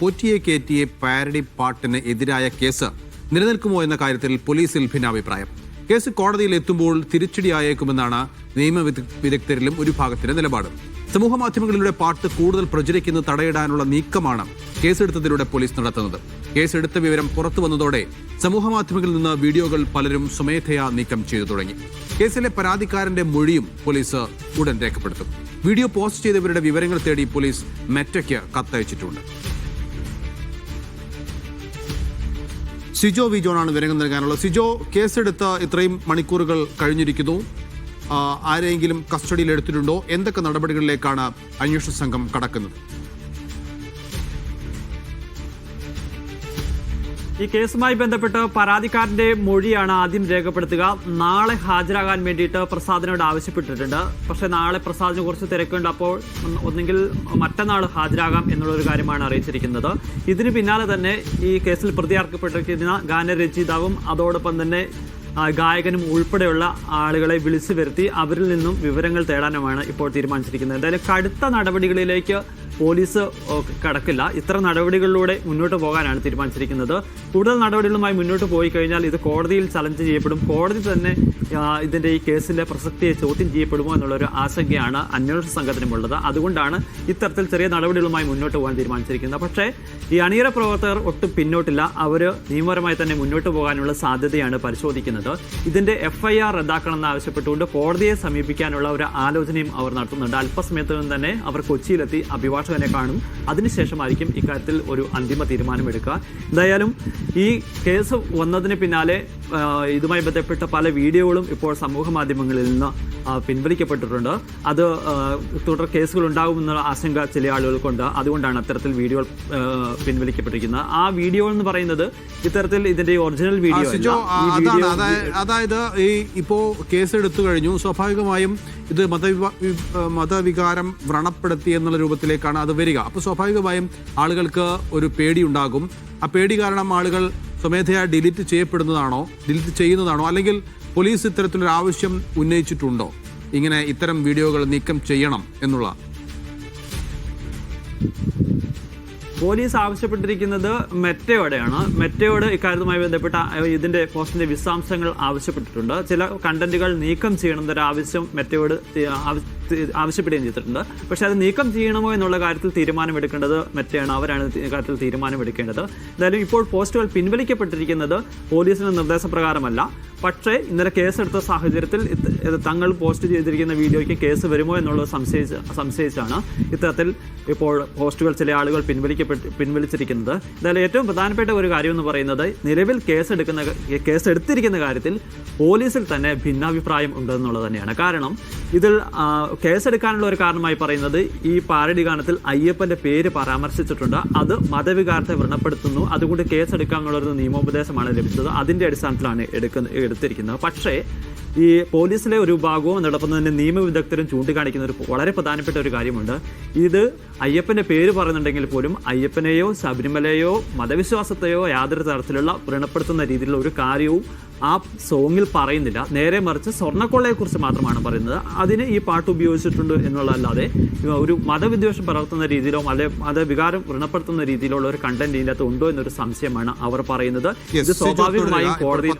പോറ്റിയെ കയറ്റിയെ parody പാട്ടിന് എതിരായ case നിലനിൽക്കുമോ എന്ന കാര്യത്തിൽ പോലീസിൽ ഭിന്നാഭിപ്രായം. കേസ് കോടതിയിൽ എത്തുമ്പോൾ തിരിച്ചടിയായേക്കുമെന്നാണ് നിയമ വിദഗ്ധരിലും ഒരു ഭാഗത്തിന്റെ നിലപാട്. സമൂഹ മാധ്യമങ്ങളിലൂടെ പാട്ട് കൂടുതൽ പ്രചരിക്കുന്നത് തടയിടാനുള്ള നീക്കമാണ് കേസെടുത്തതിലൂടെ പോലീസ് നടത്തുന്നത്. കേസെടുത്ത വിവരം പുറത്തു വന്നതോടെ സമൂഹ മാധ്യമങ്ങളിൽ നിന്ന് വീഡിയോകൾ പലരും സ്വമേധയാ നീക്കം ചെയ്തു തുടങ്ങി. കേസിലെ പരാതിക്കാരന്റെ മൊഴിയും പോലീസ് ഉടൻ രേഖപ്പെടുത്തും. വീഡിയോ പോസ്റ്റ് ചെയ്തവരുടെ വിവരങ്ങൾ തേടി പോലീസ് മെറ്റയ്ക്ക് കത്തയച്ചിട്ടുണ്ട്. സിജോ വി ജോണാണ് വിവരങ്ങൾ നൽകാനുള്ളത് സിജോ കേസെടുത്ത് ഇത്രയും മണിക്കൂറുകൾ കഴിഞ്ഞിരിക്കുന്നു. ആരെയെങ്കിലും കസ്റ്റഡിയിൽ എടുത്തിട്ടുണ്ടോ? എന്തൊക്കെ നടപടികളിലേക്കാണ് അന്വേഷണ സംഘം കടക്കുന്നത്? ഈ കേസുമായി ബന്ധപ്പെട്ട് പരാതിക്കാരന്റെ മൊഴിയാണ് ആദ്യം രേഖപ്പെടുത്തുക. നാളെ ഹാജരാകാൻ വേണ്ടിയിട്ട് പ്രസാദിനോട് ആവശ്യപ്പെട്ടിട്ടുണ്ട്. പക്ഷേ നാളെ പ്രസാദിന് കുറച്ച് തിരക്കുണ്ട്. അപ്പോൾ ഒന്ന് ഒന്നെങ്കിൽ മറ്റന്നാൾ ഹാജരാകാം എന്നുള്ളൊരു കാര്യമാണ് അറിയിച്ചിരിക്കുന്നത്. ഇതിന് പിന്നാലെ തന്നെ ഈ കേസിൽ പ്രതിയാർക്കപ്പെട്ടിരിക്കുന്ന ഗാനരചയിതാവും അതോടൊപ്പം തന്നെ ഗായകനും ഉൾപ്പെടെയുള്ള ആളുകളെ വിളിച്ചു വരുത്തി അവരിൽ നിന്നും വിവരങ്ങൾ തേടാനുമാണ് ഇപ്പോൾ തീരുമാനിച്ചിരിക്കുന്നത്. എന്തായാലും കടുത്ത നടപടികളിലേക്ക് പോലീസ് കടക്കില്ല. ഇത്തരം നടപടികളിലൂടെ മുന്നോട്ട് പോകാനാണ് തീരുമാനിച്ചിരിക്കുന്നത്. കൂടുതൽ നടപടികളുമായി മുന്നോട്ട് പോയി കഴിഞ്ഞാൽ ഇത് കോടതിയിൽ ചലഞ്ച് ചെയ്യപ്പെടും. കോടതി തന്നെ ഇതിന്റെ ഈ കേസിന്റെ പ്രസക്തിയെ ചോദ്യം ചെയ്യപ്പെടുമോ എന്നുള്ളൊരു ആശങ്കയാണ് അന്വേഷണ സംഘത്തിനുമുള്ളത്. അതുകൊണ്ടാണ് ഇത്തരത്തിൽ ചെറിയ നടപടികളുമായി മുന്നോട്ട് പോകാൻ തീരുമാനിച്ചിരിക്കുന്നത്. പക്ഷേ ഈ അണിയറ പ്രവർത്തകർ ഒട്ടും പിന്നോട്ടില്ല. അവർ നിയമപരമായി തന്നെ മുന്നോട്ട് പോകാനുള്ള സാധ്യതയാണ് പരിശോധിക്കുന്നത്. ഇതിന്റെ എഫ് ഐ ആർ റദ്ദാക്കണമെന്ന് ആവശ്യപ്പെട്ടുകൊണ്ട് കോടതിയെ സമീപിക്കാനുള്ള ഒരു ആലോചനയും അവർ നടത്തുന്നുണ്ട്. അല്പസമയത്തിനും തന്നെ അവർ കൊച്ചിയിലെത്തി അഭിഭാഷകനെ കാണും. അതിനുശേഷമായിരിക്കും ഇക്കാര്യത്തിൽ ഒരു അന്തിമ തീരുമാനമെടുക്കുക. എന്തായാലും ഈ കേസ് വന്നതിന് പിന്നാലെ ഇതുമായി ബന്ധപ്പെട്ട പല വീഡിയോകളും ഇപ്പോൾ സമൂഹ മാധ്യമങ്ങളിൽ നിന്ന് പിൻവലിക്കപ്പെട്ടിട്ടുണ്ട്. അത് തുടർ കേസുകൾ ഉണ്ടാകുമെന്നുള്ള ആശങ്ക ചില ആളുകൾക്കുണ്ട്. അതുകൊണ്ടാണ് അത്തരത്തിൽ വീഡിയോ പിൻവലിക്കപ്പെട്ടിരിക്കുന്നത്. ആ വീഡിയോ എന്ന് പറയുന്നത് ഇത്തരത്തിൽ ഇതിന്റെ ഒറിജിനൽ വീഡിയോ അതായത് ഈ ഇപ്പോ കേസ് എടുത്തു കഴിഞ്ഞു. സ്വാഭാവികമായും ഇത് മതവികാരം വ്രണപ്പെടുത്തി എന്നുള്ള രൂപത്തിലേക്കാണ് അത് വരിക. അപ്പോൾ സ്വാഭാവികമായും ആളുകൾക്ക് ഒരു പേടി ഉണ്ടാകും. ആ പേടി കാരണം ആളുകൾ സ്വമേധയാ ഡിലീറ്റ് ചെയ്യപ്പെടുന്നതാണോ ഡിലീറ്റ് ചെയ്യുന്നതാണോ അല്ലെങ്കിൽ പോലീസ് ഇത്തരത്തിലൊരു ആവശ്യം ഉന്നയിച്ചിട്ടുണ്ടോ? ഇങ്ങനെ ഇത്തരം വീഡിയോകൾ നീക്കം ചെയ്യണം എന്നുള്ള പോലീസ് ആവശ്യപ്പെട്ടിരിക്കുന്നത് മെറ്റയോടെയാണ്. മെറ്റയോട് ഇക്കാര്യവുമായി ബന്ധപ്പെട്ട ഇതിന്റെ പോസ്റ്റിന്റെ വിശദാംശങ്ങൾ ആവശ്യപ്പെട്ടിട്ടുണ്ട്. ചില കണ്ടന്റുകൾ നീക്കം ചെയ്യണമെന്നൊരു ആവശ്യം മെറ്റയോട് ആവശ്യപ്പെടുകയും ചെയ്തിട്ടുണ്ട്. പക്ഷെ അത് നീക്കം ചെയ്യണമോ എന്നുള്ള കാര്യത്തിൽ തീരുമാനമെടുക്കേണ്ടത് മെറ്റയാണ്. അവരാണ് കാര്യത്തിൽ തീരുമാനമെടുക്കേണ്ടത്. എന്തായാലും ഇപ്പോൾ പോസ്റ്റുകൾ പിൻവലിക്കപ്പെട്ടിരിക്കുന്നത് പോലീസിന്റെ നിർദ്ദേശപ്രകാരമല്ല. പക്ഷേ ഇന്നലെ കേസെടുത്ത സാഹചര്യത്തിൽ തങ്ങൾ പോസ്റ്റ് ചെയ്തിരിക്കുന്ന വീഡിയോയ്ക്ക് കേസ് വരുമോ എന്നുള്ളത് സംശയിച്ച് സംശയിച്ചാണ് ഇത്തരത്തിൽ ഇപ്പോൾ പോസ്റ്റുകൾ ചില ആളുകൾ പിൻവലിക്കപ്പെട്ട് പിൻവലിച്ചിരിക്കുന്നത്. എന്തായാലും ഏറ്റവും പ്രധാനപ്പെട്ട ഒരു കാര്യം എന്ന് പറയുന്നത് നിലവിൽ കേസെടുക്കുന്ന കേസ് എടുത്തിരിക്കുന്ന കാര്യത്തിൽ പോലീസിൽ തന്നെ ഭിന്നാഭിപ്രായം ഉണ്ടെന്നുള്ളത് തന്നെയാണ്. കാരണം ഇതിൽ കേസെടുക്കാനുള്ള ഒരു കാരണമായി പറയുന്നത് ഈ പാരഡി ഗാനത്തിൽ അയ്യപ്പന്റെ പേര് പരാമർശിച്ചിട്ടുണ്ട്. അത് മതവികാരത്തെ വ്രണപ്പെടുത്തുന്നു. അതുകൊണ്ട് കേസെടുക്കാനുള്ള ഒരു നിയമോപദേശമാണ് ലഭിച്ചത്. അതിന്റെ അടിസ്ഥാനത്തിലാണ് എടുക്കുന്ന എടുത്തിരിക്കുന്നത്. പക്ഷേ ഈ പോലീസിലെ ഒരു വിഭാഗവും അതോടൊപ്പം തന്നെ നിയമവിദഗ്ധരും ചൂണ്ടിക്കാണിക്കുന്ന ഒരു വളരെ പ്രധാനപ്പെട്ട ഒരു കാര്യമുണ്ട്. ഇത് അയ്യപ്പന്റെ പേര് പറയുന്നുണ്ടെങ്കിൽ പോലും അയ്യപ്പനെയോ ശബരിമലയോ മതവിശ്വാസത്തെയോ യാതൊരു തരത്തിലുള്ള വ്രണപ്പെടുത്തുന്ന രീതിയിലുള്ള ഒരു കാര്യവും ആ സോങ്ങിൽ പറയുന്നില്ല. നേരെ മറിച്ച് സ്വർണക്കൊള്ളയെക്കുറിച്ച് മാത്രമാണ് പറയുന്നത്. അതിന് ഈ പാട്ട് ഉപയോഗിച്ചിട്ടുണ്ട് എന്നുള്ളതല്ലാതെ ഒരു മതവിദ്വേഷം പകർത്തുന്ന രീതിയിലോ അല്ലെ മതവികാരം വ്രണപ്പെടുത്തുന്ന രീതിയിലുള്ള ഒരു കണ്ടന്റ് ഇതിനകത്ത് ഉണ്ടോ എന്നൊരു സംശയമാണ് അവർ പറയുന്നത്. ഇത് സ്വാഭാവികമായും. കോടതി